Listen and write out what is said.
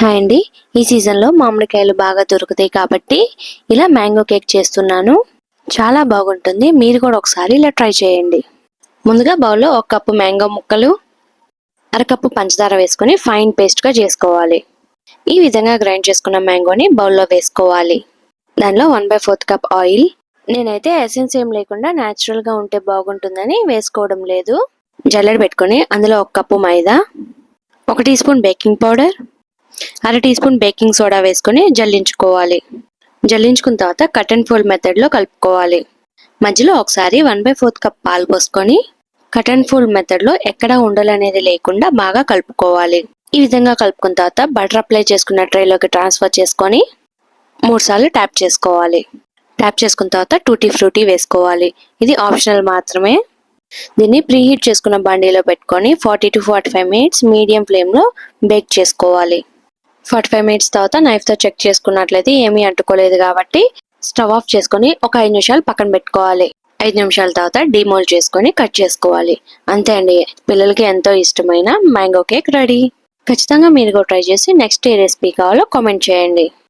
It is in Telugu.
హాయ్ అండి. ఈ సీజన్లో మామిడికాయలు బాగా దొరుకుతాయి కాబట్టి ఇలా మ్యాంగో కేక్ చేస్తున్నాను. చాలా బాగుంటుంది. మీరు కూడా ఒకసారి ఇలా ట్రై చేయండి. ముందుగా బౌల్లో ఒక కప్పు మ్యాంగో ముక్కలు అరకప్పు పంచదార వేసుకొని ఫైన్ పేస్ట్గా చేసుకోవాలి. ఈ విధంగా గ్రైండ్ చేసుకున్న మ్యాంగోని బౌల్లో వేసుకోవాలి. దానిలో one by fourth cup oil. నేనైతే ఎసెన్స్ ఏం లేకుండా న్యాచురల్గా ఉంటే బాగుంటుందని వేసుకోవడం లేదు. జల్లెడ పెట్టుకొని అందులో ఒక కప్పు మైదా ఒక టీ స్పూన్ బేకింగ్ పౌడర్ అర టీ స్పూన్ బేకింగ్ సోడా వేసుకొని జల్లించుకోవాలి. జల్లించుకున్న తర్వాత కట్ అండ్ ఫోల్డ్ మెథడ్లో కలుపుకోవాలి. మధ్యలో ఒకసారి వన్ బై ఫోర్త్ కప్ పాలు పోసుకొని కట్ అండ్ ఫోల్డ్ మెథడ్లో ఎక్కడ ఉండలు అనేది లేకుండా బాగా కలుపుకోవాలి. ఈ విధంగా కలుపుకున్న తర్వాత బటర్ అప్లై చేసుకున్న ట్రైలోకి ట్రాన్స్ఫర్ చేసుకొని మూడుసార్లు ట్యాప్ చేసుకోవాలి. ట్యాప్ చేసుకున్న తర్వాత టూటీ ఫ్రూటీ వేసుకోవాలి. ఇది ఆప్షనల్ మాత్రమే. దీన్ని ప్రీహీట్ చేసుకున్న బండిలో పెట్టుకొని forty to forty five minutes medium ఫ్లేమ్లో బేక్ చేసుకోవాలి. ఫార్టీ ఫైవ్ మినిట్స్ తర్వాత నైఫ్తో చెక్ చేసుకున్నట్లయితే ఏమీ అంటుకోలేదు కాబట్టి స్టవ్ ఆఫ్ చేసుకొని ఒక ఐదు నిమిషాలు పక్కన పెట్టుకోవాలి. ఐదు నిమిషాల తర్వాత డిమోల్ చేసుకొని కట్ చేసుకోవాలి. అంతే అండి. పిల్లలకి ఎంతో ఇష్టమైన మ్యాంగో కేక్ రెడీ. ఖచ్చితంగా మీరు కూడా ట్రై చేసి నెక్స్ట్ ఏ రెసిపీ కావాలో కామెంట్ చేయండి.